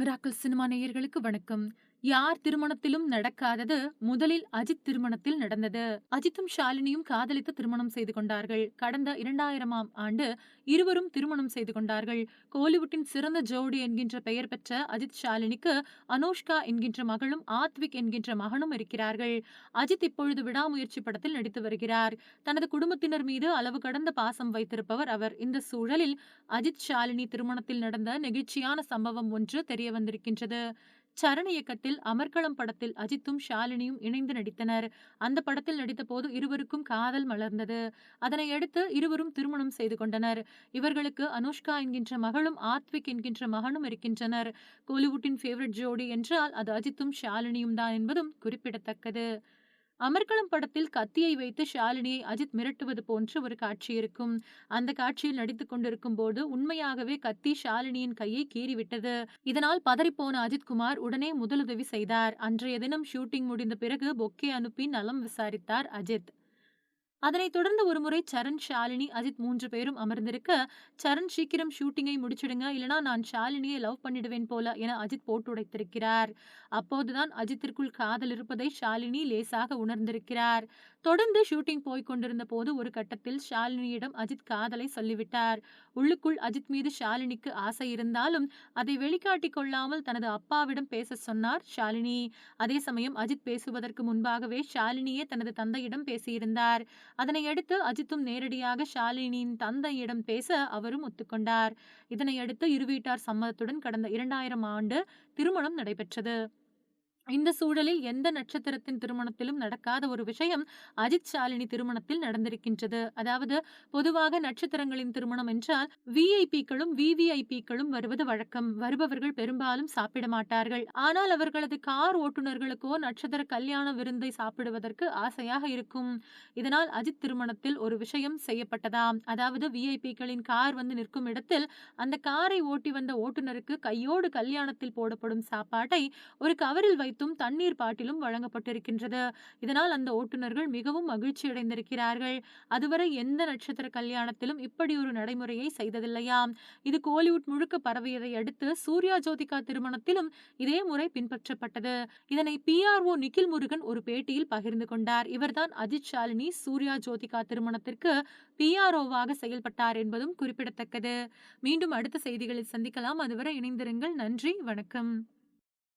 Miracle cinema நேயர்களுக்கு வணக்கம். யார் திருமணத்திலும் நடக்காதது முதலில் அஜித் திருமணத்தில் நடந்தது. அஜித்தும் ஷாலினியும் காதலித்து திருமணம் செய்து கொண்டார்கள். கடந்த இரண்டாயிரமாம் ஆண்டு இருவரும் திருமணம் செய்து கொண்டார்கள். கோலிவுட்டின் சிறந்த ஜோடி என்கின்ற பெயர் பெற்ற அஜித் ஷாலினிக்கு அனோஷ்கா என்கின்ற மகளும் ஆத்விக் என்கின்ற மகனும் இருக்கிறார்கள். அஜித் இப்பொழுது விடாமுயற்சி படத்தில் நடித்து வருகிறார். தனது குடும்பத்தினர் மீது அளவு கடந்த பாசம் வைத்திருப்பவர் அவர். இந்த சூழலில் அஜித் ஷாலினி திருமணத்தில் நடந்த நெகிழ்ச்சியான சம்பவம் ஒன்று தெரிய வந்திருக்கின்றது சரண் இயக்கத்தில் அமர்க்களம் படத்தில் அஜித்தும் ஷாலினியும் இணைந்து நடித்தனர். அந்த படத்தில் நடித்த போது இருவருக்கும் காதல் மலர்ந்தது. அதனை அடுத்து இருவரும் திருமணம் செய்து கொண்டனர். இவர்களுக்கு அனுஷ்கா என்கின்ற மகளும் ஆத்விக் என்கின்ற மகனும் இருக்கின்றனர். கோலிவுட்டின் ஃபேவரட் ஜோடி என்றால் அது அஜித்தும் ஷாலினியும் தான் என்பதும் குறிப்பிடத்தக்கது. அமர்க்களம் படத்தில் கத்தியை வைத்து ஷாலினியை அஜித் மிரட்டுவது போன்று ஒரு காட்சி இருக்கும். அந்த காட்சியில் நடித்துக் கொண்டிருக்கும் போது உண்மையாகவே கத்தி ஷாலினியின் கையை கீறிவிட்டது. இதனால் பதறிப்போன அஜித் குமார் உடனே முதலுதவி செய்தார். அன்றைய தினம் ஷூட்டிங் முடிந்த பிறகு பொக்கே அனுப்பி நலம் விசாரித்தார் அஜித். அதனைத் தொடர்ந்து ஒருமுறை சரண் ஷாலினி அஜித் மூன்று பேரும் அமர்ந்திருக்க சரண் சீக்கிரம் ஷூட்டிங்கை முடிச்சிடுங்க. இல்லனா நான் ஷாலினியை லவ் பண்ணிடுவேன் போல என அஜித் போட்டு உடைத்திருக்கிறார். அப்போதுதான் அஜித்திற்குள் காதல் இருப்பதை ஷாலினி லேசாக உணர்ந்திருக்கிறார். தொடர்ந்து ஷூட்டிங் போய்க் கொண்டிருந்த போது ஒரு கட்டத்தில் ஷாலினியிடம் அஜித் காதலை சொல்லிவிட்டார். உள்ளுக்குள் அஜித் மீது ஷாலினிக்கு ஆசை இருந்தாலும் அதை வெளிக்காட்டிக் கொள்ளாமல் தனது அப்பாவிடம் பேச சொன்னார் ஷாலினி. அதே சமயம் அஜித் பேசுவதற்கு முன்பாகவே ஷாலினியே தனது தந்தையிடம் பேசியிருந்தார். அதனையடுத்து அஜித்தும் நேரடியாக ஷாலினியின் தந்தையிடம் பேச அவரும் ஒத்துக்கொண்டார். இதனையடுத்து இருவீட்டார் இரு வீட்டார் சம்மதத்துடன் கடந்த இரண்டாயிரம் ஆண்டு திருமணம் நடைபெற்றது. இந்த சூழலில் எந்த நட்சத்திரத்தின் திருமணத்திலும் நடக்காத ஒரு விஷயம் அஜித் ஷாலினி திருமணத்தில் நடந்திருக்கின்றது. அதாவது பொதுவாக நட்சத்திரங்களின் திருமணம் என்றால் விஐபிக்களும் விவிஐபிக்களும் வருவது வழக்கம். வருபவர்கள் பெரும்பாலும் சாப்பிட மாட்டார்கள். ஆனால் அவர்களது கார் ஓட்டுநர்களுக்கோ நட்சத்திர கல்யாண விருந்தை சாப்பிடுவதற்கு ஆசையாக இருக்கும். இதனால் அஜித் திருமணத்தில் ஒரு விஷயம் செய்யப்பட்டதாம். அதாவது விஐபிக்களின் கார் வந்து நிற்கும் இடத்தில் அந்த காரை ஓட்டி வந்த ஓட்டுநருக்கு கையோடு கல்யாணத்தில் போடப்படும் சாப்பாட்டை ஒரு கவரில் வைத்து வைத்தும் தண்ணீர் பாட்டிலும் வழங்கப்பட்டிருக்கின்றது. இதனால் அந்த ஓட்டுநர்கள் மிகவும் மகிழ்ச்சி அடைந்திருக்கிறார்கள். அதுவரை எந்த நட்சத்திர கல்யாணத்திலும் இப்படி ஒரு நடைமுறையை செய்ததில்லையாம் இது கோலிவுட் முழுக்க பரவியதை அடுத்து சூர்யா ஜோதிகா திருமணத்திலும் இதே முறை பின்பற்றப்பட்டது. இதனை பிஆர்ஓ நிகில் முருகன் ஒரு பேட்டியில் பகிர்ந்து கொண்டார். இவர்தான் அஜித் ஷாலினி சூர்யா ஜோதிகா திருமணத்திற்கு பிஆர்ஓவாக செயல்பட்டார் என்பதும் குறிப்பிடத்தக்கது. மீண்டும் அடுத்த செய்திகளில் சந்திக்கலாம். அதுவரை இணைந்திருங்கள். நன்றி. வணக்கம்.